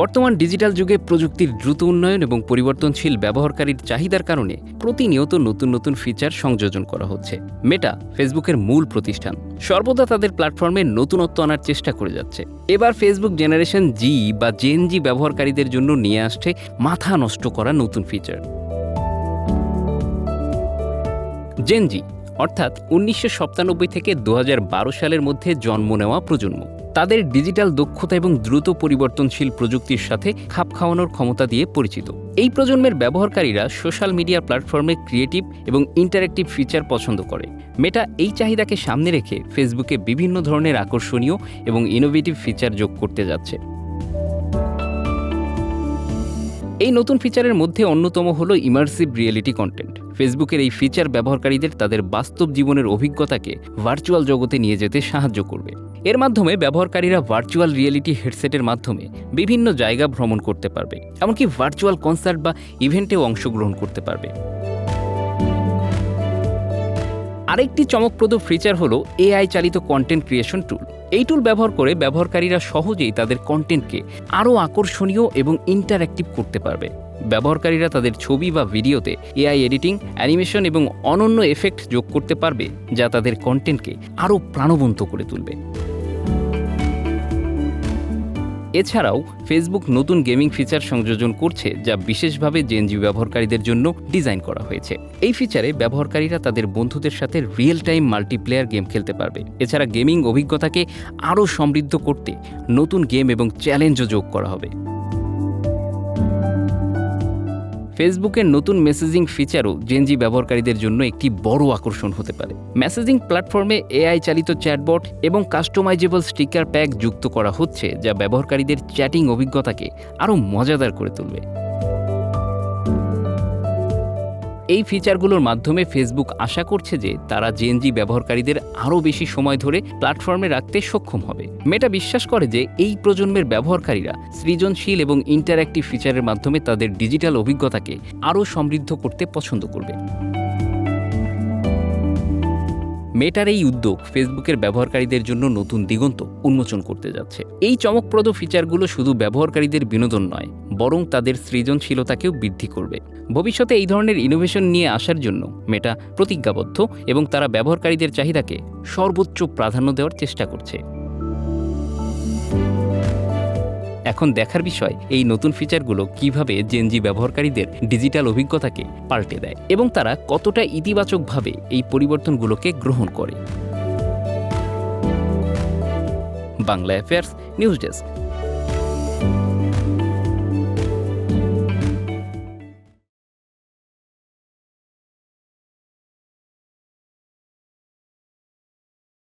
বর্তমান ডিজিটাল যুগে প্রযুক্তির দ্রুত উন্নয়ন এবং পরিবর্তনশীল ব্যবহারকারীর চাহিদার কারণে প্রতিনিয়ত নতুন নতুন ফিচার সংযোজন করা হচ্ছে। মেটা ফেসবুকের মূল প্রতিষ্ঠান, সর্বদা তাদের প্ল্যাটফর্মে নতুনত্ব আনার চেষ্টা করে যাচ্ছে। এবার ফেসবুক জেনারেশন জি বা জেন জি ব্যবহারকারীদের জন্য নিয়ে আসছে মাথা নষ্ট করা নতুন ফিচার জেনজি অর্থাৎ উনিশশো সাতানব্বই থেকে দু হাজার বারো সালের মধ্যে জন্ম নেওয়া প্রজন্ম। তাদের ডিজিটাল দক্ষতা এবং দ্রুত পরিবর্তনশীল প্রযুক্তির সাথে খাপ খাওয়ানোর ক্ষমতা দিয়ে পরিচিত। এই প্রজন্মের ব্যবহারকারীরা সোশ্যাল মিডিয়া প্ল্যাটফর্মে ক্রিয়েটিভ এবং ইন্টারেক্টিভ ফিচার পছন্দ করে। মেটা এই চাহিদাকে সামনে রেখে ফেসবুকে বিভিন্ন ধরনের আকর্ষণীয় এবং ইনোভেটিভ ফিচার যোগ করতে যাচ্ছে। এই নতুন ফিচারের মধ্যে অন্যতম হলো ইমার্সিভ রিয়েলিটি কন্টেন্ট ফেসবুকের এই ফিচার ব্যবহারকারীদের তাদের বাস্তব জীবনের অভিজ্ঞতাকে ভার্চুয়াল জগতে নিয়ে যেতে সাহায্য করবে। এর মাধ্যমে ব্যবহারকারীরা ভার্চুয়াল রিয়েলিটি হেডসেটের মাধ্যমে বিভিন্ন জায়গা ভ্রমণ করতে পারবে, এমনকি ভার্চুয়াল কনসার্ট বা ইভেন্টেও অংশগ্রহণ করতে পারবে। আরেকটি চমকপ্রদ ফিচার হলো এআই চালিত কন্টেন্ট ক্রিয়েশন টুল এই টুল ব্যবহার করে ব্যবহারকারীরা সহজেই তাদের কন্টেন্টকে আরও আকর্ষণীয় এবং ইন্টারঅ্যাক্টিভ করতে পারবে। ব্যবহারকারীরা তাদের ছবি বা ভিডিওতে এআই এডিটিং, অ্যানিমেশন এবং অনন্য এফেক্ট যোগ করতে পারবে, যা তাদের কন্টেন্টকে আরও প্রাণবন্ত করে তুলবে। এছাড়াও ফেসবুক নতুন গেমিং ফিচার সংযোজন করছে, যা বিশেষভাবে জেনজি ব্যবহারকারীদের জন্য ডিজাইন করা হয়েছে। এই ফিচারে ব্যবহারকারীরা তাদের বন্ধুদের সাথে রিয়েল টাইম মাল্টিপ্লেয়ার গেম খেলতে পারবে। এছাড়া গেমিং অভিজ্ঞতাকে আরও সমৃদ্ধ করতে নতুন গেম এবং চ্যালেঞ্জও যোগ করা হবে। ফেসবুকের নতুন মেসেজিং ফিচারও জেনজি ব্যবহারকারীদের জন্য একটি বড় আকর্ষণ হতে পারে। মেসেজিং প্ল্যাটফর্মে এআই চালিত চ্যাটবট এবং কাস্টমাইজেবল স্টিকার প্যাক যুক্ত করা হচ্ছে, যা ব্যবহারকারীদের চ্যাটিং অভিজ্ঞতাকে আরও মজাদার করে তুলবে। এই ফিচারগুলোর মাধ্যমে ফেসবুক আশা করছে যে তারা জেনজি ব্যবহারকারীদের আরও বেশি সময় ধরে প্ল্যাটফর্মে রাখতে সক্ষম হবে। মেটা বিশ্বাস করে যে এই প্রজন্মের ব্যবহারকারীরা সৃজনশীল এবং ইন্টারঅ্যাক্টিভ ফিচারের মাধ্যমে তাদের ডিজিটাল অভিজ্ঞতাকে আরও সমৃদ্ধ করতে পছন্দ করবে। মেটার এই উদ্যোগ ফেসবুকের ব্যবহারকারীদের জন্য নতুন দিগন্ত উন্মোচন করতে যাচ্ছে। এই চমকপ্রদ ফিচারগুলো শুধু ব্যবহারকারীদের বিনোদন নয়, বরং তাদের সৃজনশীলতাকেও বৃদ্ধি করবে। ভবিষ্যতে এই ধরনের ইনোভেশন নিয়ে আসার জন্য মেটা প্রতিজ্ঞাবদ্ধ এবং তারা ব্যবহারকারীদের চাহিদাকে সর্বোচ্চ প্রাধান্য দেওয়ার চেষ্টা করছে। এখন দেখার বিষয় এই নতুন ফিচারগুলো কীভাবে জেনজি ব্যবহারকারীদের ডিজিটাল অভিজ্ঞতাকে পাল্টে দেয় এবং তারা কতটা ইতিবাচকভাবে এই পরিবর্তনগুলোকে গ্রহণ করে। Bangla affairs news desk